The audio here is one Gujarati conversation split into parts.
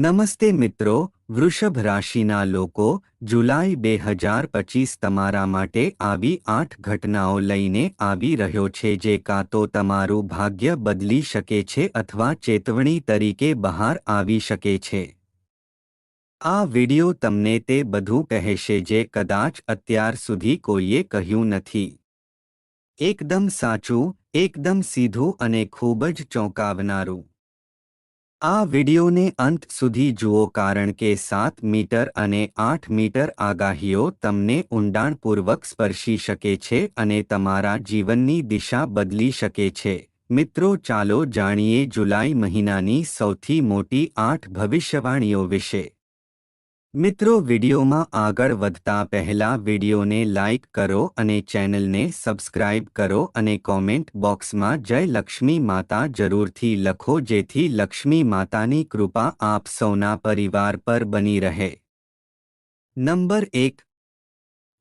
નમસ્તે મિત્રો, વૃષભ રાશિના લોકો, જુલાઈ બે હજાર પચીસ તમારા માટે આવી આઠ ઘટનાઓ લઈને આવી રહ્યો છે જે કાં તો તમારું ભાગ્ય બદલી શકે છે અથવા ચેતવણી તરીકે બહાર આવી શકે છે. આ વિડિયો તમને તે બધું કહેશે જે કદાચ અત્યાર સુધી કોઈએ કહ્યું નથી. એકદમ સાચું, એકદમ સીધું અને ખૂબ જ ચોંકાવનારું. આ વિડિયોને અંત સુધી જુઓ કારણ કે સાત મીટર અને આઠ મીટર આગાહીઓ તમને ઊંડાણપૂર્વક સ્પર્શી શકે છે અને તમારા જીવનની દિશા બદલી શકે છે. મિત્રો, ચાલો જાણીએ જુલાઈ મહિનાની સૌથી મોટી આઠ ભવિષ્યવાણીઓ વિશે. મિત્રો, વિડિયોમાં આગળ વધતા પહેલા વિડિયોને લાઇક કરો અને ચેનલને સબસ્ક્રાઇબ કરો અને કોમેન્ટ બોક્સમાં જય લક્ષ્મી માતા જરૂરથી લખો, જેથી લક્ષ્મી માતાની કૃપા આપ સૌના પરિવાર પર બની રહે. નંબર એક.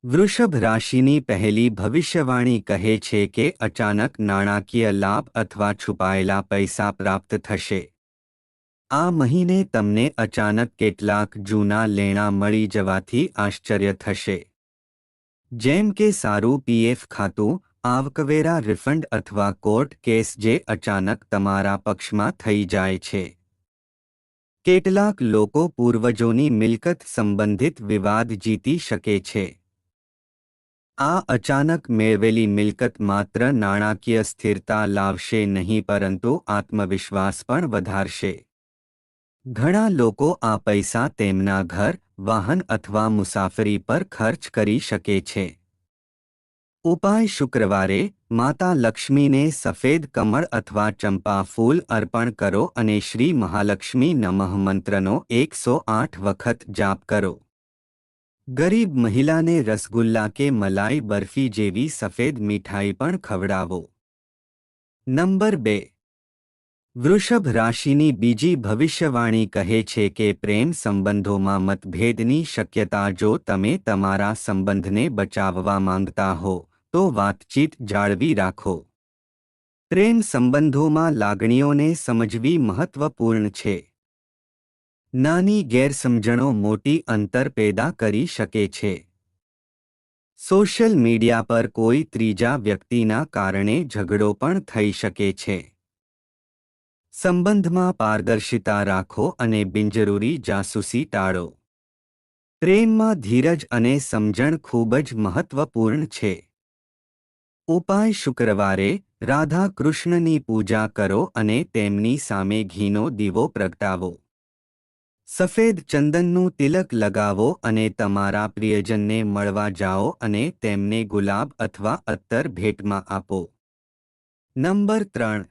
વૃષભ રાશિની પહેલી ભવિષ્યવાણી કહે છે કે અચાનક નાણાકીય લાભ અથવા છુપાયેલા પૈસા પ્રાપ્ત થશે. આ મહિને તમને અચાનક કેટલાક જૂના લેણા મળી જવાથી આશ્ચર્ય થશે. જેમ કે સારું પીએફ ખાતું, આવકવેરા રિફંડ અથવા કોર્ટ કેસ જે અચાનક તમારા પક્ષમાં થઈ જાય છે. કેટલાક લોકો પૂર્વજોની મિલકત સંબંધિત વિવાદ જીતી શકે છે. આ અચાનક મેળવેલી મિલકત માત્ર નાણાકીય સ્થિરતા લાવશે નહીં, પરંતુ આત્મવિશ્વાસ પણ વધારશે. ઘણા લોકો આ પૈસા તેમના ઘર, વાહન અથવા મુસાફરી પર ખર્ચ કરી શકે છે. ઉપાય શુક્રવારે, માતા લક્ષ્મીને સફેદ કમળ અથવા ચંપા ફૂલ અર્પણ કરો અને શ્રી મહાલક્ષ્મી નમઃ મંત્રનો એકસો આઠ વખત જાપ કરો. ગરીબ મહિલાને રસગુલ્લા કે મલાઈ બરફી જેવી સફેદ મીઠાઈ પણ ખવડાવો. નંબર બે વૃષભ રાશિની બીજી ભવિષ્યવાણી કહે છે કે પ્રેમ સંબંધોમાં મતભેદની શક્યતા જો તમે તમારા સંબંધને બચાવવા માંગતા હો, તો વાતચીત જાળવી રાખો. પ્રેમ સંબંધોમાં લાગણીઓને સમજવી મહત્વપૂર્ણ છે. નાની ગેરસમજણો મોટી અંતર પેદા કરી શકે છે. સોશિયલ મીડિયા પર કોઈ ત્રીજા વ્યક્તિના કારણે ઝઘડો પણ થઈ શકે છે. સંબંધમાં પારદર્શિતા રાખો અને બિનજરૂરી જાસૂસી ટાળો. પ્રેમમાં ધીરજ અને સમજણ ખૂબ જ મહત્વપૂર્ણ છે. ઉપાય શુક્રવારે રાધા કૃષ્ણની પૂજા કરો અને તેમની સામે ઘીનો દીવો પ્રગટાવો. સફેદ ચંદનનું તિલક લગાવો અને તમારા પ્રિયજનને મળવા જાઓ અને તેમને ગુલાબ અથવા અત્તર ભેટમાં આપો. નંબર ત્રણ.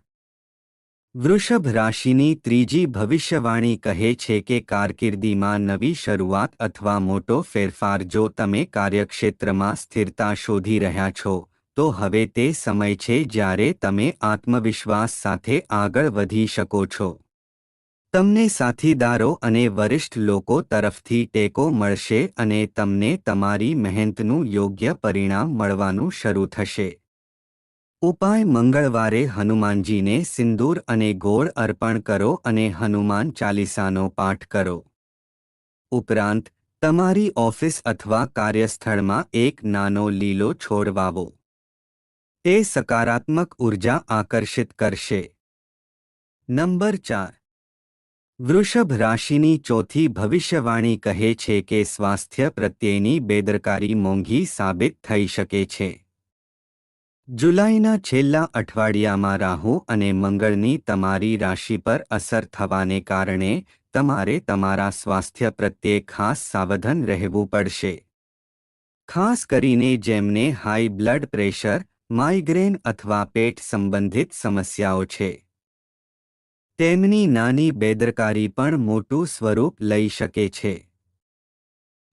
વૃષભ રાશિની ત્રીજી ભવિષ્યવાણી કહે છે કે કારકિર્દીમાં નવી શરૂઆત અથવા મોટો ફેરફાર જો તમે કાર્યક્ષેત્રમાં સ્થિરતા શોધી રહ્યા છો, તો હવે તે સમય છે જ્યારે તમે આત્મવિશ્વાસ સાથે આગળ વધી શકો છો. તમને સાથીદારો અને વરિષ્ઠ લોકો તરફથી ટેકો મળશે અને તમને તમારી મહેનતનું યોગ્ય પરિણામ મળવાનું શરૂ થશે. ઉપાય મંગળવારે હનુમાનજીને સિંદૂર અને ગોળ અર્પણ કરો અને હનુમાન ચાલીસાનો પાઠ કરો. ઉપરાંત, તમારી ઓફિસ અથવા કાર્યસ્થળમાં એક નાનો લીલો છોડ વાવો. તે સકારાત્મક ઊર્જા આકર્ષિત કરશે. નંબર ચાર. વૃષભ રાશિની ચોથી ભવિષ્યવાણી કહે છે કે સ્વાસ્થ્ય પ્રત્યેની બેદરકારી મોંઘી સાબિત થઈ શકે છે. જુલાઈના છેલ્લા અઠવાડિયામાં રાહુ અને મંગળની તમારી રાશિ પર અસર થવાને કારણે તમારે તમારા સ્વાસ્થ્ય પ્રત્યે ખાસ સાવધાન રહેવું પડશે. ખાસ કરીને જેમને હાઈ બ્લડ પ્રેશર, માઇગ્રેન અથવા પેટ સંબંધિત સમસ્યાઓ છે. તેમની નાની બેદરકારી પણ મોટું સ્વરૂપ લઈ શકે છે.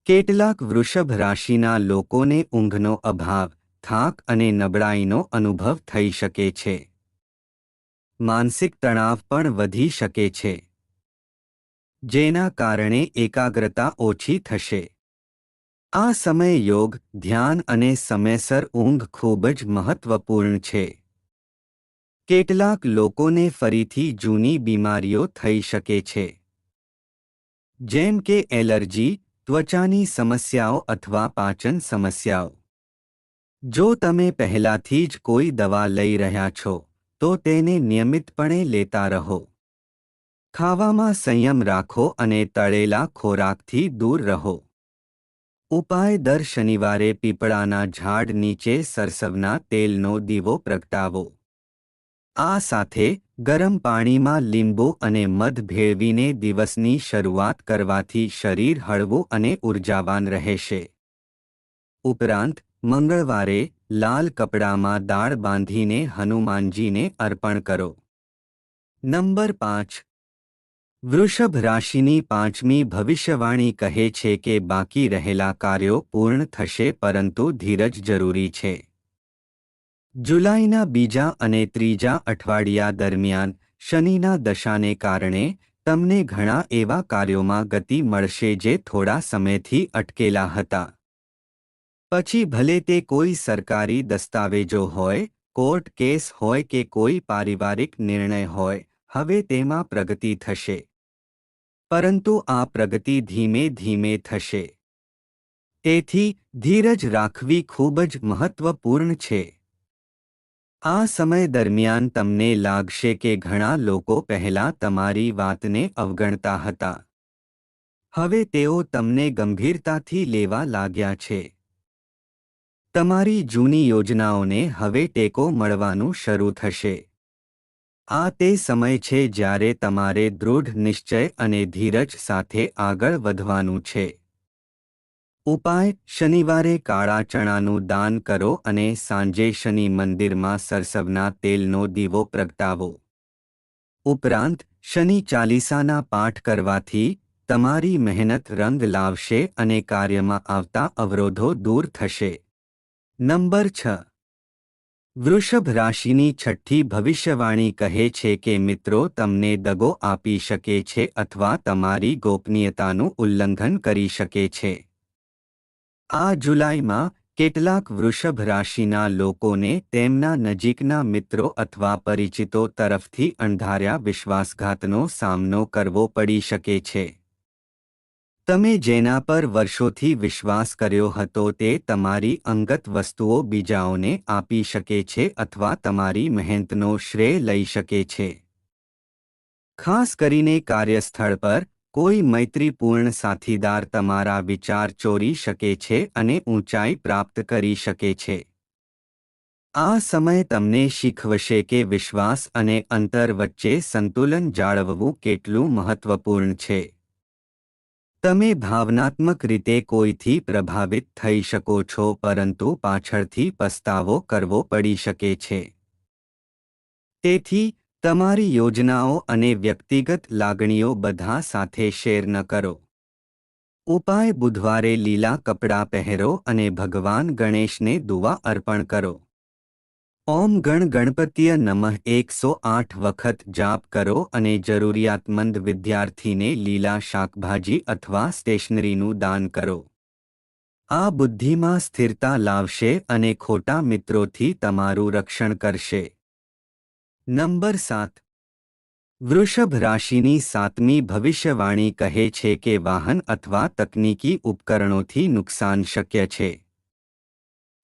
કેટલાક વૃષભ રાશિના લોકોને ઊંઘનો અભાવ થાક અને નબળાઈનો અનુભવ થઈ શકે છે. માનસિક તણાવ પણ વધી શકે છે. જેના કારણે એકાગ્રતા ઓછી થશે. આ સમય યોગ, ધ્યાન અને સમયસર ઊંઘ ખૂબ જ મહત્વપૂર્ણ છે. કેટલાક લોકોને ફરીથી જૂની બીમારીઓ થઈ શકે છે. જેમ કે એલર્જી, ત્વચાની સમસ્યાઓ અથવા પાચન સમસ્યાઓ. જો તમે પહેલાથી જ કોઈ દવા લઈ રહ્યા છો, તો તેને નિયમિતપણે લેતા રહો. ખાવામાં સંયમ રાખો અને તળેલા ખોરાકથી દૂર રહો. ઉપાય દર શનિવારે પીપળાના ઝાડ નીચે સરસવના તેલનો દીવો પ્રગટાવો. આ સાથે ગરમ પાણીમાં લીંબુ અને મધ ભેળવીને દિવસની શરૂઆત કરવાથી શરીર હળવું અને ઉર્જાવાન રહેશે. ઉપરાંત મંગળવારે લાલ કપડામાં દાળ બાંધીને હનુમાનજીને અર્પણ કરો. નંબર પાંચ. વૃષભ રાશિની પાંચમી ભવિષ્યવાણી કહે છે કે બાકી રહેલા કાર્યો પૂર્ણ થશે પરંતુ ધીરજ જરૂરી છે. જુલાઈના બીજા અને ત્રીજા અઠવાડિયા દરમિયાન શનિના દશાને કારણે તમને ઘણા એવા કાર્યોમાં ગતિ મળશે જે થોડા સમયથી અટકેલા હતા. પછી ભલે તે કોઈ સરકારી દસ્તાવેજો હોય, કોર્ટ કેસ હોય કે કોઈ પારિવારિક નિર્ણય હોય, હવે તેમાં પ્રગતિ થશે. પરંતુ આ પ્રગતિ ધીમે ધીમે થશે. તેથી ધીરજ રાખવી ખૂબ જ મહત્વપૂર્ણ છે. આ સમય દરમિયાન તમને લાગશે કે ઘણા લોકો પહેલા તમારી વાતને અવગણતા હતા. હવે તેઓ તમને ગંભીરતાથી લેવા લાગ્યા છે. તમારી જૂની યોજનાઓને હવે ટેકો મળવાનું શરૂ થશે. આ તે સમય છે જ્યારે તમારે દૃઢ, નિશ્ચય અને ધીરજ સાથે આગળ વધવાનું છે. ઉપાય, શનિવારે કાળા ચણાનું દાન કરો અને સાંજે શનિ મંદિરમાં સરસવના તેલનો દીવો પ્રગટાવો. ઉપરાંત, શનિ ચાલીસાના પાઠ કરવાથી તમારી મહેનત રંગ લાવશે અને કાર્યમાં આવતા અવરોધો દૂર થશે. નંબર છ. વૃષભ રાશિની છઠ્ઠી ભવિષ્યવાણી કહે છે કે, મિત્રો, તમને દગો આપી શકે છે અથવા તમારી ગોપનીયતાનું ઉલ્લંઘન કરી શકે છે. આ જુલાઈમાં કેટલાક વૃષભ રાશિના લોકોને તેમના નજીકના મિત્રો અથવા પરિચિતો તરફથી અણધાર્યા વિશ્વાસઘાતનો સામનો કરવો પડી શકે છે. તમે જેના પર વર્ષોથી વિશ્વાસ કર્યો હતો તે તમારી અંગત વસ્તુઓ બીજાઓને આપી શકે છે અથવા તમારી મહેનતનો શ્રેય લઈ શકે છે. ખાસ કરીને કાર્યસ્થળ પર, કોઈ મૈત્રીપૂર્ણ સાથીદાર તમારા વિચાર ચોરી શકે છે અને ઊંચાઈ પ્રાપ્ત કરી શકે છે. આ સમય તમને શીખવશે કે વિશ્વાસ અને અંતર વચ્ચે સંતુલન જાળવવું કેટલું મહત્વપૂર્ણ છે. તમે ભાવનાત્મક રીતે કોઈથી પ્રભાવિત થઈ શકો છો પરંતુ પાછળથી પસ્તાવો કરવો પડી શકે છે. તેથી, તમારી યોજનાઓ અને વ્યક્તિગત લાગણીઓ બધા સાથે શેર ન કરો. ઉપાય બુધવારે લીલા કપડાં પહેરો અને ભગવાન ગણેશને દુવા અર્પણ કરો. ઓમ ગણ ગણપતિય નમઃ એકસો આઠ વખત જાપ કરો અને જરૂરિયાતમંદ વિદ્યાર્થીને લીલા શાકભાજી અથવા સ્ટેશનરીનું દાન કરો. આ બુદ્ધિમાં સ્થિરતા લાવશે અને ખોટા મિત્રોથી તમારું રક્ષણ કરશે. નંબર સાત. વૃષભ રાશિની સાતમી ભવિષ્યવાણી કહે છે કે વાહન અથવા તકનીકી ઉપકરણોથી નુકસાન શક્ય છે.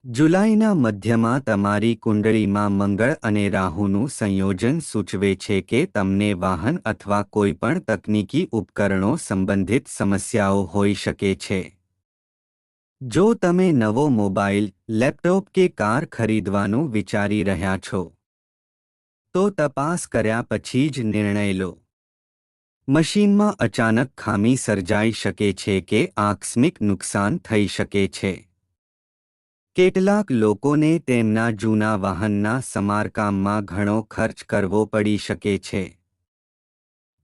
જુલાઈના મધ્યમાં તમારી કુંડળીમાં મંગળ અને રાહુનું સંયોજન સૂચવે છે કે તમને વાહન અથવા કોઈપણ તકનીકી ઉપકરણો સંબંધિત સમસ્યાઓ હોઈ શકે છે. જો તમે નવો મોબાઈલ, લેપટોપ કે કાર ખરીદવાનું વિચારી રહ્યા છો, તો તપાસ કર્યા પછી જ નિર્ણય લો. મશીનમાં અચાનક ખામી સર્જાઈ શકે છે કે આકસ્મિક નુકસાન થઈ શકે છે. કેટલાક લોકોને તેમના જૂના વાહનના સમારકામમાં ઘણો ખર્ચ કરવો પડી શકે છે.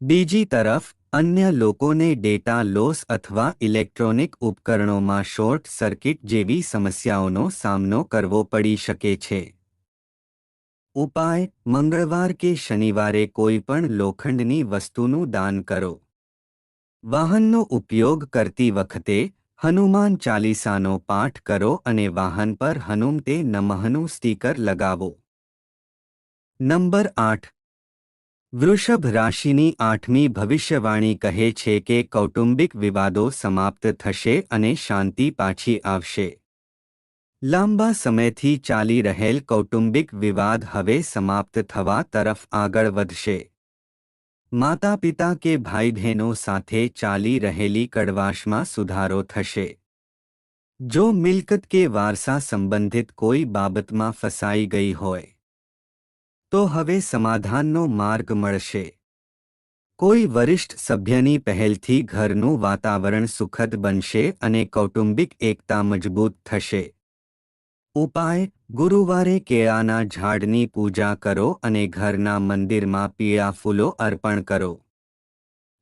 બીજી તરફ, અન્ય લોકોને ડેટા લોસ અથવા ઇલેક્ટ્રોનિક ઉપકરણોમાં શોર્ટ સર્કિટ જેવી સમસ્યાઓનો સામનો કરવો પડી શકે છે. ઉપાય, મંગળવાર કે શનિવારે કોઈ પણ લોખંડની વસ્તુનું દાન કરો. વાહનનો ઉપયોગ કરતી વખતે હનુમાન ચાલીસાનો પાઠ કરો અને વાહન પર હનુમતે નમહનું સ્ટીકર લગાવો. નંબર આઠ. વૃષભ રાશિની આઠમી ભવિષ્યવાણી કહે છે કે કૌટુંબિક વિવાદો સમાપ્ત થશે અને શાંતિ પાછી આવશે. લાંબા સમયથી ચાલી રહેલ કૌટુંબિક વિવાદ હવે સમાપ્ત થવા તરફ આગળ વધશે. માતા પિતા કે ભાઈ બહેનો સાથે ચાલી રહેલી કડવાશમાં સુધારો થશે. જો મિલકત કે વારસા સંબંધિત કોઈ બાબતમાં ફસાઈ ગઈ હોય, તો હવે સમાધાનનો માર્ગ મળશે. કોઈ વરિષ્ઠ સભ્યની પહેલથી ઘરનું વાતાવરણ સુખદ બનશે અને કૌટુંબિક એકતા મજબૂત થશે. ઉપાય, ગુરુવારે કેળાના ઝાડની પૂજા કરો અને ઘરના મંદિરમાં પીળા ફૂલો અર્પણ કરો.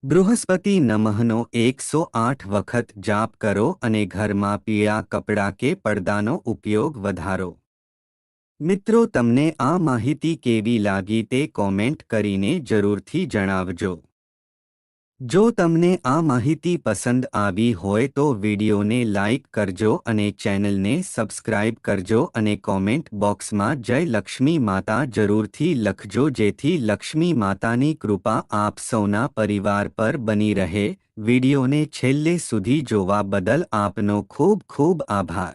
બૃહસ્પતિ નમઃનો એકસો આઠ વખત જાપ કરો અને ઘરમાં પીળા કપડાં કે પડદાનો ઉપયોગ વધારો. મિત્રો, તમને આ માહિતી કેવી લાગી તે કોમેન્ટ કરીને જરૂરથી જણાવજો. જો તમને આ માહિતી પસંદ આવી હોય તો વિડીયોને લાઇક કરજો અને ચેનલને સબસ્ક્રાઇબ કરજો અને કોમેન્ટ બોક્સમાં જય લક્ષ્મી માતા જરૂરથી લખજો જેથી લક્ષ્મી માતાની કૃપા આપ સૌના પરિવાર પર બની રહે. વિડીયોને છેલ્લે સુધી જોવા બદલ આપનો ખૂબ ખૂબ આભાર.